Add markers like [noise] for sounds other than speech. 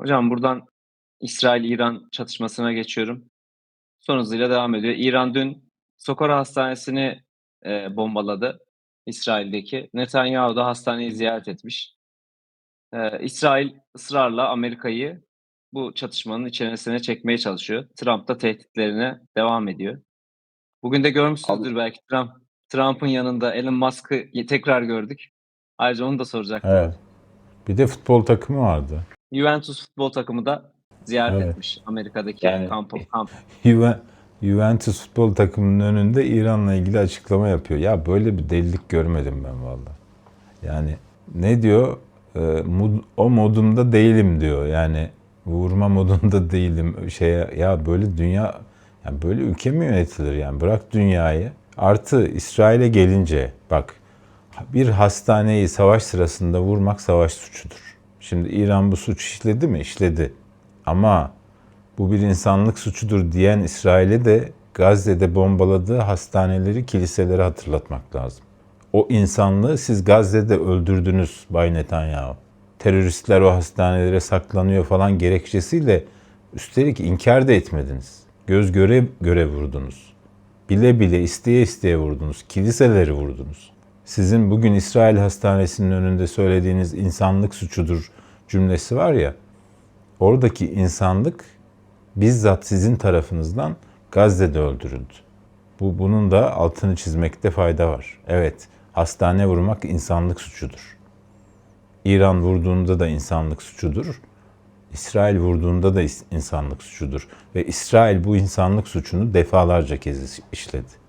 Hocam buradan İsrail-İran çatışmasına geçiyorum. Son hızıyla devam ediyor. İran dün Sokora Hastanesi'ni e, bombaladı. İsrail'deki. Netanyahu da hastaneyi ziyaret etmiş. E, İsrail ısrarla Amerika'yı bu çatışmanın içerisine çekmeye çalışıyor. Trump da tehditlerine devam ediyor. Bugün de görmüşsünüzdür belki Trump Trump'ın yanında Elon Musk'ı tekrar gördük. Ayrıca onu da soracaktım. Evet. Bir de futbol takımı vardı. Juventus futbol takımı da ziyaret Evet. etmiş Amerika'daki Yani- kamp, kamp. [laughs] Juve- Juventus futbol takımının önünde İran'la ilgili açıklama yapıyor. Ya böyle bir delilik görmedim ben valla. Yani ne diyor? Ee, mod- o modumda değilim diyor. Yani vurma modunda [laughs] değilim. Şeye ya böyle dünya yani böyle ülke mi yönetilir yani? Bırak dünyayı. Artı İsrail'e gelince bak bir hastaneyi savaş sırasında vurmak savaş suçudur. Şimdi İran bu suç işledi mi? İşledi. Ama bu bir insanlık suçudur diyen İsrail'e de Gazze'de bombaladığı hastaneleri, kiliseleri hatırlatmak lazım. O insanlığı siz Gazze'de öldürdünüz Bay Netanyahu. Teröristler o hastanelere saklanıyor falan gerekçesiyle üstelik inkar da etmediniz. Göz göre göre vurdunuz. Bile bile isteye isteye vurdunuz. Kiliseleri vurdunuz. Sizin bugün İsrail hastanesinin önünde söylediğiniz insanlık suçudur cümlesi var ya. Oradaki insanlık bizzat sizin tarafınızdan Gazze'de öldürüldü. Bu bunun da altını çizmekte fayda var. Evet, hastane vurmak insanlık suçudur. İran vurduğunda da insanlık suçudur. İsrail vurduğunda da insanlık suçudur ve İsrail bu insanlık suçunu defalarca kez işledi.